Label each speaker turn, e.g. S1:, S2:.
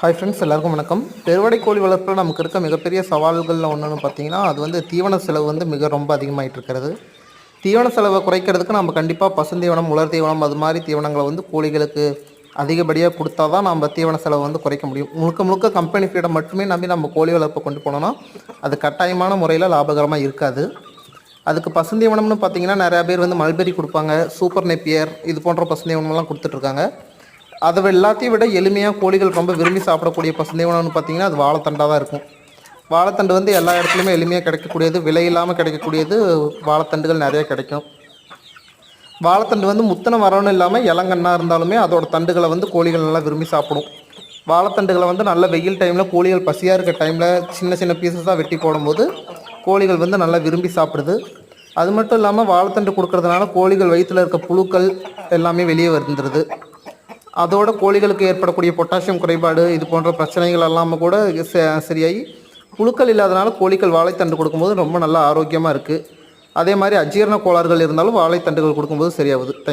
S1: Hi friends எல்லாருக்கும் வணக்கம். பெருவடை கோழி வளர்ப்பில் நமக்கு இருக்க மிகப்பெரிய சவால்களில் ஒன்றுன்னு பார்த்தீங்கன்னா அது வந்து தீவன செலவு வந்து மிக ரொம்ப அதிகமாகிட்டு இருக்கிறது தீவன செலவை குறைக்கிறதுக்கு நம்ம கண்டிப்பாக பசுந்தீவனம் உலர் தீவனம் அது மாதிரி தீவனங்களை வந்து கோழிகளுக்கு அதிகப்படியாக கொடுத்தா தான் நம்ம தீவன செலவை வந்து குறைக்க முடியும். முழுக்க முழுக்க கம்பெனி ஃபீடை மட்டுமே நம்பி நம்ம கோழி வளர்ப்பை கொண்டு போனோம்னா அது கட்டாயமான முறையில் லாபகரமாக இருக்காது. அதுக்கு பசுந்தீவனம்னு பார்த்தீங்கன்னா நிறையா பேர் வந்து மல்பெரி கொடுப்பாங்க சூப்பர் நெப்பியர் இது போன்ற பசுந்தீவனம்லாம் கொடுத்துட்ருக்காங்க அதை எல்லாத்தையும் விட எளிமையாக கோழிகள் ரொம்ப விரும்பி சாப்பிடக்கூடிய பசுந்தீவனம்னு பார்த்தீங்கன்னா அது வாழைத்தண்டாக தான் இருக்கும். வாழைத்தண்டு வந்து எல்லா இடத்துலையுமே எளிமையாக கிடைக்கக்கூடியது விலை இல்லாமல் கிடைக்கக்கூடியது வாழைத்தண்டுகள் நிறைய கிடைக்கும். வாழைத்தண்டு வந்து முத்தனை மரம்னு இல்லாமல் இளங்கண்ணாக இருந்தாலுமே அதோட தண்டுகளை வந்து கோழிகள் நல்லா விரும்பி சாப்பிடும். வாழைத்தண்டுகளை வந்து நல்ல வெயில் டைமில் கோழிகள் பசியாக இருக்க டைமில் சின்ன சின்ன பீசஸாக வெட்டி போடும்போது கோழிகள் வந்து நல்லா விரும்பி சாப்பிடுது. அது மட்டும் இல்லாமல் வாழைத்தண்டு கொடுக்கறதுனால கோழிகள் வயிற்றில் இருக்க புழுக்கள் எல்லாமே வெளியே வந்துடுது அதோட கோழிகளுக்கு ஏற்படக்கூடிய பொட்டாசியம் குறைபாடு இது போன்ற பிரச்சனைகள் எல்லாமே கூட ச- சரியாகி புழுக்கள் இல்லாதனால கோழிகள் வாழைத்தண்டு கொடுக்கும்போது ரொம்ப நல்லா ஆரோக்கியமாக இருக்குது அதே மாதிரி அஜீரண கோளாறுகள் இருந்தாலும் வாழைத்தண்டுகள் கொடுக்கும்போது சரியாகுது.